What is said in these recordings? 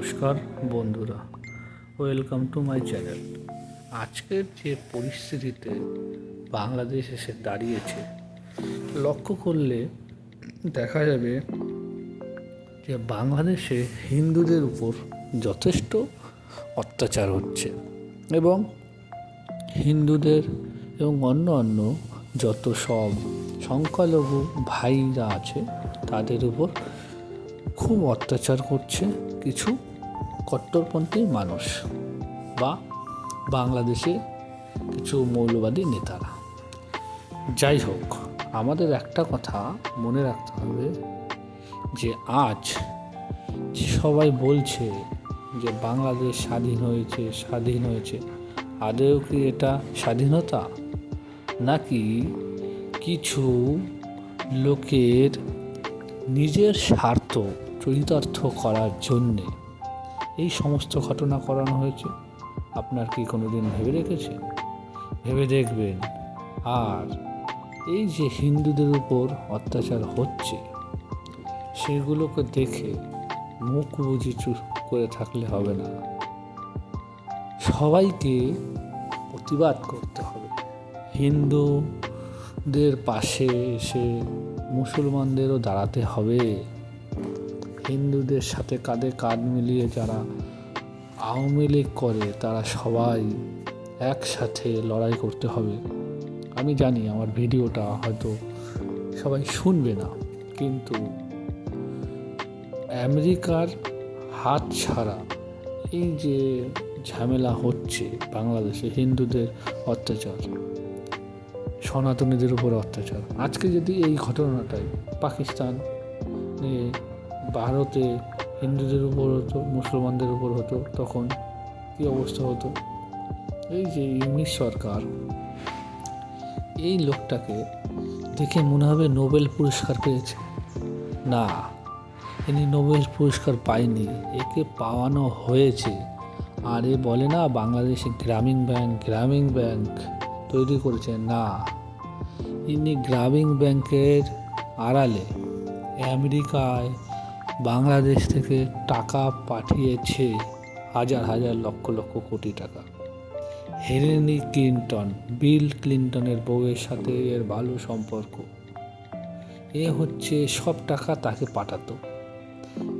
নমস্কার বন্ধুরা welcome to my channel আজকের যে পরিস্থিতিতে বাংলাদেশ এসে দাঁড়িয়েছে, লক্ষ্য করলে দেখা যাবে যে বাংলাদেশে হিন্দুদের উপর যথেষ্ট অত্যাচার হচ্ছে এবং হিন্দুদের এবং অন্য অন্য যত সব সংখ্যালঘু ভাইরা আছে, তাদের উপর খুব অত্যাচার করছে কিছু কট্টরপন্থী মানুষ বা বাংলাদেশে কিছু মৌলবাদী নেতারা। যাই হোক, আমাদের একটা কথা মনে রাখতে হবে যে আজ যে সবাই বলছে যে বাংলাদেশ স্বাধীন হয়েছে স্বাধীন হয়েছে আদেও কি এটা স্বাধীনতা? নাকি কিছু লোকের নিজের স্বার্থ চরিতার্থ করার জন্যে এই সমস্ত ঘটনা করানো হয়েছে। আপনার কি কোনো দিন ভেবে রেখেছেন ভেবে দেখবেন, আর এই যে হিন্দুদের উপর অত্যাচার হচ্ছে, সেগুলোকে দেখে মুখ বুঝি চুপ করে থাকলে হবে না। সবাইকে প্রতিবাদ করতে হবে। হিন্দুদের পাশে এসে মুসলমানদেরও দাঁড়াতে হবে। হিন্দুদের সাথে কাঁধে কাঁধ মিলিয়ে যারা আওয়ামী লীগ করে, তারা সবাই একসাথে লড়াই করতে হবে। আমি জানি আমার ভিডিওটা হয়তো সবাই শুনবে না, কিন্তু আমেরিকার হাত ছাড়া এই যে ঝামেলা হচ্ছে বাংলাদেশে হিন্দুদের অত্যাচার, সনাতনীদের উপর অত্যাচার, আজকে যদি এই ঘটনাটাই পাকিস্তান ভারতে হিন্দুদের উপর হতো, মুসলমানদের উপর হতো, তখন কী অবস্থা হতো? এই যে ইংলিশ সরকার, এই লোকটাকে দেখে মনে হবে নোবেল পুরস্কার পেয়েছে। না, ইনি নোবেল পুরস্কার পায়নি, একে পাওয়ানো হয়েছে। আর এ বলে না, বাংলাদেশে গ্রামীণ ব্যাংক গ্রামীণ ব্যাংক তৈরি করেছে। না, ইনি গ্রামীণ ব্যাংকের আড়ালে, আমেরিকায় বাংলাদেশ থেকে টাকা পাঠিয়েছে হাজার হাজার লক্ষ লক্ষ কোটি টাকা। হেলেনি ক্লিন্টন বিল ক্লিন্টনের বউয়ের সাথে এর ভালো সম্পর্ক। এ হচ্ছে সব টাকা তাকে পাঠাতো।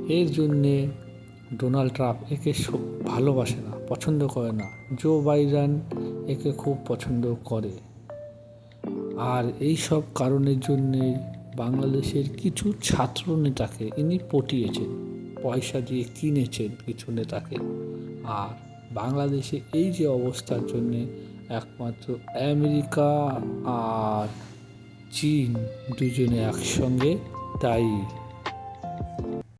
এর জন্যে ডোনাল্ড ট্রাম্প একে ভালোবাসে না, পছন্দ করে না। জো বাইডেন একে খুব পছন্দ করে। আর এই সব কারণের জন্যে বাংলাদেশের কিছু ছাত্র নেতাকে ইনি পটিয়েছেন, পয়সা দিয়ে কিনেছেন কিছু নেতাকে। আর বাংলাদেশে এই যে অবস্থার জন্যে একমাত্র আমেরিকা আর চীন দুজনে একসঙ্গে দায়ী।